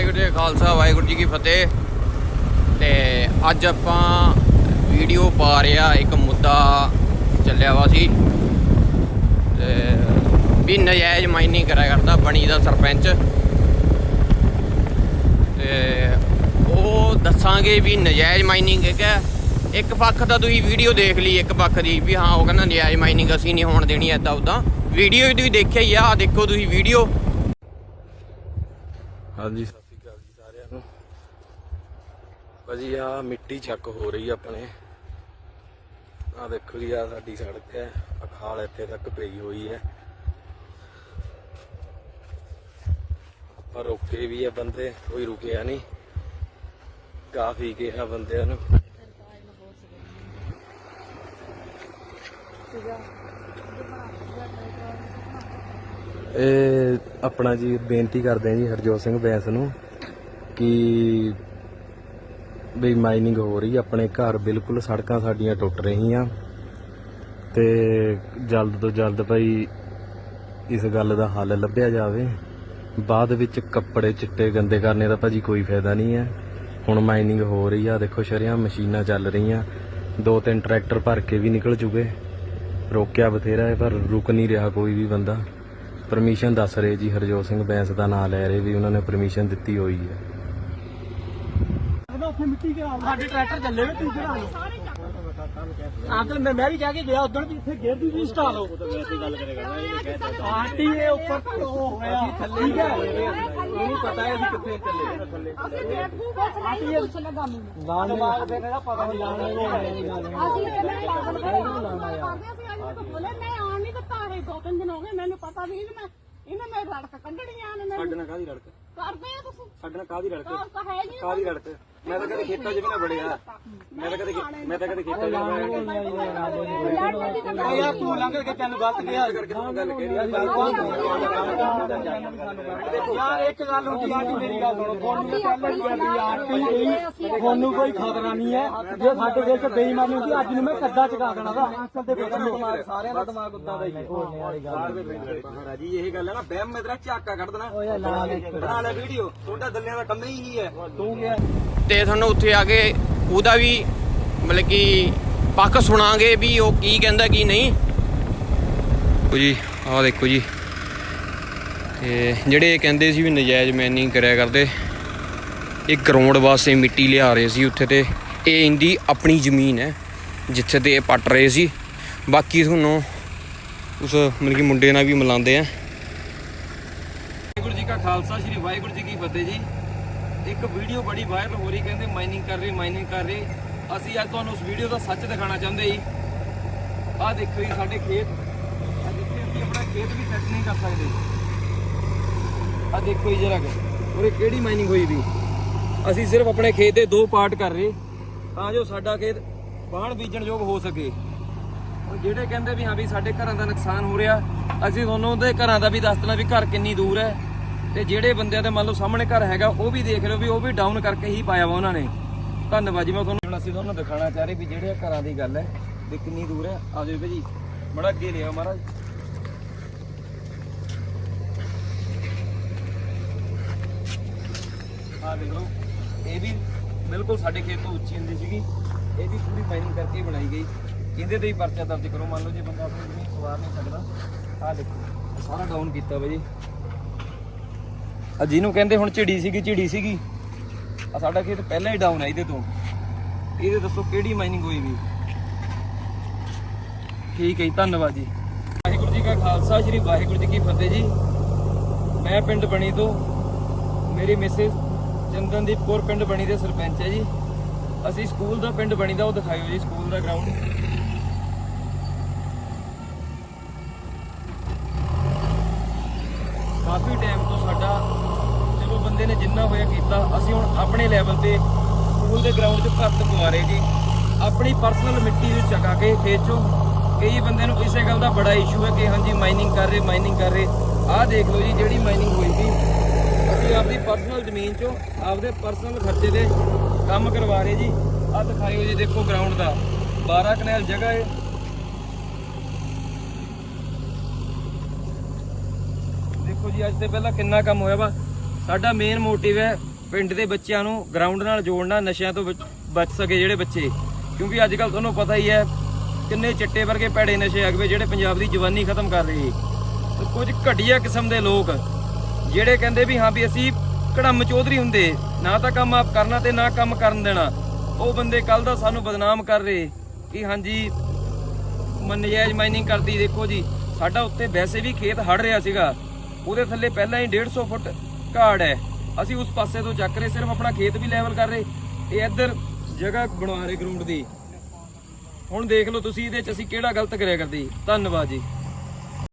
ਵਾਹਿਗੁਰੂ ਜੀ ਕਾ ਖਾਲਸਾ, ਵਾਹਿਗੁਰੂ ਜੀ ਕੀ ਫਤਿਹ। ਤੇ ਅੱਜ ਆਪਾਂ ਵੀਡੀਓ ਪਾ ਰਿਹਾ ਇੱਕ ਮੁੱਦਾ ਚੱਲਿਆ ਵਾ ਸੀ। ਤੇ ਵੀ ਨਜਾਇਜ਼ ਮਾਈਨਿੰਗ ਕਰਿਆ ਕਰਦਾ, ਬਣੀ ਦਾ ਸਰਪੰਚ। ਤੇ ਉਹ ਦੱਸਾਂਗੇ ਵੀ ਨਜਾਇਜ਼ ਮਾਈਨਿੰਗ ਹੈਗਾ ਇੱਕ ਪੱਖ ਤਾਂ ਤੁਸੀਂ ਵੀਡੀਓ ਦੇਖ ਲਈ, ਇੱਕ ਪੱਖ ਦੀ, ਵੀ ਹਾਂ, ਉਹ ਕਹਿੰਦਾ ਨਜਾਇਜ਼ ਮਾਈਨਿੰਗ ਅਸੀਂ ਨਹੀਂ ਹੋਣ ਦੇਣੀ ਐਦਾਂ ਉਦਾਂ। ਵੀਡੀਓ ਵੀ ਤੁਸੀਂ ਦੇਖਿਆ ਹੀ ਆ, ਆਹ ਦੇਖੋ ਤੁਸੀਂ ਵੀਡੀਓ। ਹਾਂਜੀ ਸਤਿ ਸ਼੍ਰੀ ਅਕਾਲ ਜੀ ਸਾਰਿਆਂ ਨੂੰ ਭਾਜੀ ਆ ਮਿੱਟੀ ਚੱਕ ਹੋ ਰਹੀ ਆਪਣੇ। ਆ ਦੇਖੋ ਜੀ ਆ ਸਾਡੀ ਸੜਕ ਹੈ। ਅਖਾਲ ਇੱਥੇ ਤੱਕ ਪਈ ਹੋਈ ਹੈ। ਆਪਾਂ ਰੋਕੇ ਵੀ ਆ ਬੰਦੇ, ਕੋਈ ਰੁਕਿਆ ਨਹੀਂ। ਕਾਫੀ ਕਿਹਾ ਬੰਦਿਆਂ ਨੂੰ। ਇਹ ਆਪਣਾ ਜੀ ਬੇਨਤੀ ਕਰਦੇ ਆ ਜੀ ਹਰਜੋਤ ਸਿੰਘ ਬੈਂਸ ਨੂੰ ਕਿ ਵੀ ਮਾਈਨਿੰਗ ਹੋ ਰਹੀ ਆਪਣੇ ਘਰ ਬਿਲਕੁਲ ਸੜਕਾਂ ਸਾਡੀਆਂ ਟੁੱਟ ਰਹੀਆਂ। ਤੇ ਜਲਦ ਤੋਂ ਜਲਦ ਭਾਈ ਇਸ ਗੱਲ ਦਾ ਹੱਲ ਲੱਭਿਆ ਜਾਵੇ। ਬਾਅਦ ਵਿੱਚ ਕੱਪੜੇ ਚਿੱਟੇ ਗੰਦੇ ਕਰਨੇ ਦਾ ਭਾਜੀ ਕੋਈ ਫਾਇਦਾ ਨਹੀਂ ਹੈ। ਹੁਣ ਮਾਈਨਿੰਗ ਹੋ ਰਹੀ ਆ, ਦੇਖੋ ਸ਼ਰਿਆਂ ਮਸ਼ੀਨਾਂ ਚੱਲ ਰਹੀਆਂ। ਦੋ ਤਿੰਨ ਟਰੈਕਟਰ ਭਰ ਕੇ ਵੀ ਨਿਕਲ ਚੁੱਕੇ ਰੋਕਿਆ ਬਥੇਰਾ ਹੈ, ਪਰ ਰੁਕ ਨਹੀਂ ਰਿਹਾ ਕੋਈ ਵੀ ਬੰਦਾ। ਪਰਮਿਸ਼ਨ ਦੱਸ ਰਹੇ ਜੀ, ਹਰਜੋਤ ਸਿੰਘ ਬੈਂਸ ਦਾ ਨਾਮ ਲੈ ਰਹੇ ਵੀ ਉਹਨਾਂ ਨੇ ਪਰਮਿਸ਼ਨ ਦਿੱਤੀ ਹੋਈ ਹੈ। ਉੱਥੇ ਮਿੱਟੀ ਘਰਾ ਸਾਡੇ ਟਰੈਕਟਰ ਚੱਲੇ ਵੇ ਤੂੰ ਘਰਾ ਅੰਕਲ ਮੈਂ ਮੈਂ ਵੀ ਕਹਿ ਕੇ ਗਿਆ ਉਦੋਂ ਵੀ ਇੱਥੇ ਗੇਰ ਦੀ ਵੀ ਸਟਾ ਲਓ ਆਂਟੀ ਇਹ ਉੱਪਰ ਉਹ ਹੋਇਆ ਠੀਕ ਹੈ ਉਹਨੂੰ ਪਤਾ ਹੈ ਅਸੀਂ ਕਿੱਥੇ ਚੱਲੇ ਅਸੀਂ ਬੇਵਕੂਫ ਕੁਛ ਨਹੀਂ ਪੁੱਛ ਲਗਾ ਮੈਨੂੰ ਨਾ ਦਿਮਾਗ ਫਿਰ ਇਹਦਾ ਪਤਾ ਨਹੀਂ ਲਾਣਾ ਅਸੀਂ ਕਿੰਨੇ ਪਾਗਲ ਬਣੇ ਅਸੀਂ ਅੱਜ ਤੱਕ ਬੋਲੇ ਮੈਂ ਆਣ ਨਹੀਂ ਦਿੱਤਾ ਇਹ ਦੋ ਤਿੰਨ ਦਿਨ ਹੋ ਗਏ ਮੈਨੂੰ ਪਤਾ ਨਹੀਂ ਕਿ ਮੈਂ ਇਹਨੇ ਮੇਰੇ ਰੜਕ ਕੱਢਣੀਆਂ ਨੇ ਸਾਡੇ ਮੈਨੂੰ ਨਾਲ ਕਾਦੀ ਰੜਕ ਕਰਦੇ ਆ ਤੁਸੀਂ ਸਾਡੇ ਨਾਲ ਕਾਦੀ ਰੜਕ ਤਾਂ ਕਾਦੀ ਰੜਕ ਮੈਂ ਤਾਂ ਕਦੇ ਖੇਤਾਂ 'ਚ ਵੀ ਨਾ ਵੜਿਆ। ਮੈਂ ਤਾਂ ਕਦੇ ਮੈਂ ਤਾਂ ਕਦੇ ਖੇਤਾਂ 'ਚ ਨਾ ਵੜਿਆ। ਯਾਰ ਤੂੰ ਲੰਘ ਕੇ ਤੈਨੂੰ ਗਲਤ ਕਿਹਾ। ਕਰਕੇ ਤੂੰ ਗੱਲ ਕਹਿ ਰਹੀ ਯਾਰ ਇੱਕ ਗੱਲ ਹੁੰਦੀ ਆਂਟੀ ਮੇਰੀ ਗੱਲ ਸੁਣੋ। ਤੁਹਾਨੂੰ ਇਹ ਪਹਿਲਾਂ ਹੀ ਕਹਿੰਦੀ ਆਂਟੀ ਨਹੀਂ ਤੁਹਾਨੂੰ ਕੋਈ ਖਤਰਾ ਨਹੀਂ ਹੈ। ਜੇ ਸਾਡੇ ਦਿਲ 'ਚ ਬੇਈਮਾਨੀ ਹੁੰਦੀ ਅੱਜ ਨੂੰ ਮੈਂ ਕੱਦਾ ਚਕਾ ਦੇਣਾ ਦਾ ਅੰਕਲ ਦੇ ਨੂੰ ਦਿਮਾਗ ਸਾਰਿਆਂ ਦਾ ਦਿਮਾਗ ਉਦਾਂ ਦਾ ਹੀ ਹੈ। ਹੋਣੇ ਵਾਲੀ ਗੱਲ ਮਹਾਰਾਜ ਜੀ ਇਹ ਗੱਲ ਹੈ ਨਾ ਬਹਿਮ ਮੈਂ ਤੇਰਾ ਝਾਕਾ ਕੱਢ ਦੇਣਾ। ਬਣਾ ਲੈ ਵੀਡੀਓ ਤੁਹਾਡਾ ਦੱਲਿਆਂ ਦਾ ਕੰਮ ਹੀ ਹੈ। ਤੂੰ ਗਿਆ ਤੇ ਤੁਹਾਨੂੰ ਉੱਥੇ ਆ ਕੇ ਉਹਦਾ ਵੀ ਮਤਲਬ ਕਿ ਪੱਖ ਸੁਣਾਗੇ ਵੀ ਉਹ ਕੀ ਕਹਿੰਦਾ, ਕੀ ਨਹੀਂ। ਦੇਖੋ ਜੀ, ਆਹ ਦੇਖੋ ਜੀ। ਤੇ ਜਿਹੜੇ ਕਹਿੰਦੇ ਸੀ ਵੀ ਨਜਾਇਜ਼ ਮੈਨਿੰਗ ਕਰਿਆ ਕਰਦੇ, ਇਹ ਗਰਾਊਂਡ ਵਾਸਤੇ ਮਿੱਟੀ ਲਿਆ ਰਹੇ ਸੀ ਉੱਥੇ ਤੇ। ਇਹ ਇੰਦੀ ਆਪਣੀ ਜ਼ਮੀਨ ਹੈ, ਜਿੱਥੇ ਤੇ ਇਹ ਪੱਟ ਰਹੇ ਸੀ। ਬਾਕੀ ਤੁਹਾਨੂੰ ਉਸ ਮਤਲਬ ਕਿ ਮੁੰਡੇ ਨਾਲ ਵੀ ਮਿਲਾਉਂਦੇ ਆ। ਕਾ ਖਾਲਸਾ, ਸ੍ਰੀ ਵਾਹਿਗੁਰੂ ਜੀ ਕੀ ਫਤਿਹ ਜੀ। ਇੱਕ ਵੀਡੀਓ ਬੜੀ ਵਾਇਰਲ ਹੋ ਰਹੀ, ਕਹਿੰਦੇ ਮਾਈਨਿੰਗ ਕਰ ਰਹੇ ਮਾਈਨਿੰਗ ਕਰ ਰਹੇ। ਅਸੀਂ ਅੱਜ ਤੁਹਾਨੂੰ ਉਸ ਵੀਡੀਓ ਦਾ ਸੱਚ ਦਿਖਾਉਣਾ ਚਾਹੁੰਦੇ ਜੀ। ਆਹ ਦੇਖੋ ਜੀ, ਸਾਡੇ ਖੇਤ। ਆਹ ਜਿੱਥੇ ਅਸੀਂ ਆਪਣਾ ਖੇਤ ਵੀ ਸੈੱਟ ਨਹੀਂ ਕਰ ਸਕਦੇ। ਆਹ ਦੇਖੋ ਜੀ ਜਰਾ ਉਰੇ ਕਿਹੜੀ ਮਾਈਨਿੰਗ ਹੋਈ ਵੀ। ਅਸੀਂ ਸਿਰਫ ਆਪਣੇ ਖੇਤ ਦੇ ਦੋ ਪਾਰਟ ਕਰ ਰਹੇ। ਤਾਂ ਜੋ ਸਾਡਾ ਖੇਤ ਬਾਣ ਬੀਜਣ ਯੋਗ ਹੋ ਸਕੇ। ਉਹ ਜਿਹੜੇ ਕਹਿੰਦੇ ਵੀ ਹਾਂ ਵੀ ਸਾਡੇ ਘਰਾਂ ਦਾ ਨੁਕਸਾਨ ਹੋ ਰਿਹਾ, ਅਸੀਂ ਤੁਹਾਨੂੰ ਉਹਦੇ ਘਰਾਂ ਦਾ ਵੀ ਦੱਸ ਦੇਣਾ ਵੀ ਘਰ ਕਿੰਨੀ ਦੂਰ ਹੈ। ਤੇ ਜਿਹੜੇ ਬੰਦਿਆਂ ਦੇ ਮੰਨ ਲਓ ਸਾਹਮਣੇ ਘਰ ਹੈਗਾ, ਉਹ ਵੀ ਦੇਖ ਲਿਓ ਵੀ ਉਹ ਵੀ ਡਾਊਨ ਕਰਕੇ ਹੀ ਪਾਇਆ ਵਾ ਉਹਨਾਂ ਨੇ। ਧੰਨਵਾਦ ਜੀ, ਮੈਂ ਤੁਹਾਨੂੰ ਹੁਣ ਅਸੀਂ ਤੁਹਾਨੂੰ ਦਿਖਾਉਣਾ ਚਾਹ ਰਹੇ ਵੀ ਜਿਹੜੇ ਘਰਾਂ ਦੀ ਗੱਲ ਹੈ, ਵੀ ਕਿੰਨੀ ਦੂਰ ਹੈ। ਆ ਜਾਓ ਭਾਜੀ, ਬੜਾ ਅੱਗੇ ਲਿਆ ਮਹਾਰਾਜ। ਆ ਦੇਖ ਲਓ, ਇਹ ਵੀ ਬਿਲਕੁਲ ਸਾਡੇ ਖੇਤ ਤੋਂ ਉੱਚੀ ਹੁੰਦੀ ਸੀਗੀ। ਇਹ ਵੀ ਪੂਰੀ ਮਾਈਨਿੰਗ ਕਰਕੇ ਬਣਾਈ ਗਈ। ਇਹਦੇ ਤੇ ਹੀ ਪਰਚਾ ਦਰਜ ਕਰੋ, ਮੰਨ ਲਓ ਜੇ ਬੰਦਾ ਆਪਣੀ ਜ਼ਮੀਨ ਸਵਾਰ ਨਹੀਂ ਸਕਦਾ। ਆਹ ਦੇਖੋ, ਸਾਰਾ ਡਾਊਨ ਕੀਤਾ ਵਾ ਜੀ। ਆ ਜਿਹਨੂੰ ਕਹਿੰਦੇ ਹੁਣ ਝਿੜੀ ਸੀਗੀ ਝਿੜੀ ਸੀਗੀ। ਆ ਸਾਡਾ ਖੇਤ ਪਹਿਲਾਂ ਹੀ ਡਾਊਨ ਹੈ ਇਹਦੇ ਤੋਂ। ਇਹਦੇ ਦੱਸੋ ਕਿਹੜੀ ਮਾਈਨਿੰਗ ਹੋਈ ਵੀ? ਠੀਕ ਹੈ ਜੀ, ਧੰਨਵਾਦ ਜੀ। ਵਾਹਿਗੁਰੂ ਜੀ ਕਾ ਖਾਲਸਾ, ਸ੍ਰੀ ਵਾਹਿਗੁਰੂ ਜੀ ਕੀ ਫਤਿਹ ਜੀ। ਮੈਂ ਪਿੰਡ ਬਣੀ ਤੋਂ, ਮੇਰੀ ਮਿਸਿਸ ਚੰਦਨਦੀਪ ਕੌਰ ਪਿੰਡ ਬਣੀ ਦੇ ਸਰਪੰਚ ਹੈ ਜੀ। ਅਸੀਂ ਸਕੂਲ ਦਾ ਪਿੰਡ ਬਣੀ ਦਾ ਉਹ ਦਿਖਾਇਓ ਜੀ, ਸਕੂਲ ਦਾ ਗਰਾਊਂਡ ਕਾਫੀ ਟਾਈਮ ਤੋਂ ਸਾਡਾ ਚਲੋ ਬੰਦੇ ਨੇ ਜਿੰਨਾ ਹੋਇਆ ਕੀਤਾ, ਅਸੀਂ ਹੁਣ ਆਪਣੇ ਲੈਵਲ ਤੇ ਸਕੂਲ ਦੇ ਗਰਾਊਂਡ 'ਚ ਭਰਤ ਪਵਾ ਰਹੇ ਜੀ, ਆਪਣੀ ਪਰਸਨਲ ਮਿੱਟੀ ਨੂੰ ਚਕਾ ਕੇ ਖੇਤ 'ਚੋਂ ਕਈ ਬੰਦੇ ਨੂੰ ਇਸੇ ਗੱਲ ਦਾ ਬੜਾ ਇਸ਼ੂ ਹੈ ਕਿ ਹਾਂਜੀ ਮਾਈਨਿੰਗ ਕਰ ਰਹੇ ਮਾਈਨਿੰਗ ਕਰ ਰਹੇ। ਆਹ ਦੇਖ ਲਓ ਜੀ, ਜਿਹੜੀ ਮਾਈਨਿੰਗ ਹੋਈ ਸੀ, ਅਸੀਂ ਆਪਣੀ ਪਰਸਨਲ ਜ਼ਮੀਨ 'ਚੋਂ ਆਪਦੇ ਪਰਸਨਲ ਖਰਚੇ ਤੇ ਕੰਮ ਕਰਵਾ ਰਹੇ ਜੀ। ਆਹ ਦਿਖਾਇਓ ਜੀ, ਦੇਖੋ ਗਰਾਊਂਡ ਦਾ। 12 ਕਨੈਲ ਜਗ੍ਹਾ ਹੈ। ਦੇਖੋ ਜੀ, ਅੱਜ ਤੇ ਪਹਿਲਾਂ ਕਿੰਨਾ ਕੰਮ ਹੋਇਆ ਵਾ। ਸਾਡਾ ਮੇਨ ਮੋਟਿਵ ਹੈ ਪਿੰਡ ਦੇ ਬੱਚਿਆਂ ਨੂੰ ਗਰਾਊਂਡ ਨਾਲ ਜੋੜਨਾ, ਨਸ਼ਿਆਂ ਤੋਂ ਬਚ- ਬਚ ਸਕੇ ਜਿਹੜੇ ਬੱਚੇ। ਕਿਉਂਕਿ ਅੱਜ ਕੱਲ ਤੁਹਾਨੂੰ ਪਤਾ ਹੀ ਹੈ, ਕਿੰਨੇ ਚਿੱਟੇ ਵਰਗੇ ਭੈੜੇ ਨਸ਼ੇ ਅਗਵੇ ਜਿਹੜੇ ਪੰਜਾਬ ਦੀ ਜਵਾਨੀ ਖਤਮ ਕਰ ਰਹੇ ਤੇ ਕੁਝ ਘਟੀਆ ਕਿਸਮ ਦੇ ਲੋਕ, ਜਿਹੜੇ ਕਹਿੰਦੇ ਵੀ ਹਾਂ ਵੀ ਅਸੀਂ ਕੜਮ ਚੌਧਰੀ ਹੁੰਦੇ, ਨਾ ਤਾਂ ਕੰਮ ਆਪ ਕਰਨਾ ਤੇ ਨਾ ਕੰਮ ਕਰਨ ਦੇਣਾ। ਉਹ ਬੰਦੇ ਕੱਲ ਦਾ ਸਾਨੂੰ ਬਦਨਾਮ ਕਰ ਰਹੇ, ਕਿ ਹਾਂਜੀ ਮ- ਨਜਾਇਜ਼ ਮਾਈਨਿੰਗ ਕਰਦੀ ਦੇਖੋ ਜੀ, ਸਾਡਾ ਉੱਤੇ ਵੈਸੇ ਵੀ ਖੇਤ ਹੜ ਰਿਹਾ ਸੀਗਾ। ਉਹਦੇ ਥੱਲੇ ਪਹਿਲਾਂ ਹੀ 150 ਫੁੱਟ ਘਾੜ ਹੈ। ਅਸੀਂ ਉਸ ਪਾਸੇ ਤੋਂ ਚੱਕ ਰਹੇ, ਸਿਰਫ ਆਪਣਾ ਖੇਤ ਵੀ ਲੈਵਲ ਕਰ ਰਹੇ। ਇਹ ਇੱਧਰ ਜਗ੍ਹਾ ਬਣਾ ਰਹੇ ਗਰਾਊਂਡ ਦੀ। ਹੁਣ ਦੇਖ ਲਓ ਤੁਸੀਂ ਇਹਦੇ ਚ ਅਸੀਂ ਕਿਹੜਾ ਗਲਤ ਕਰਿਆ ਕਰਦੇ। ਧੰਨਵਾਦ ਜੀ।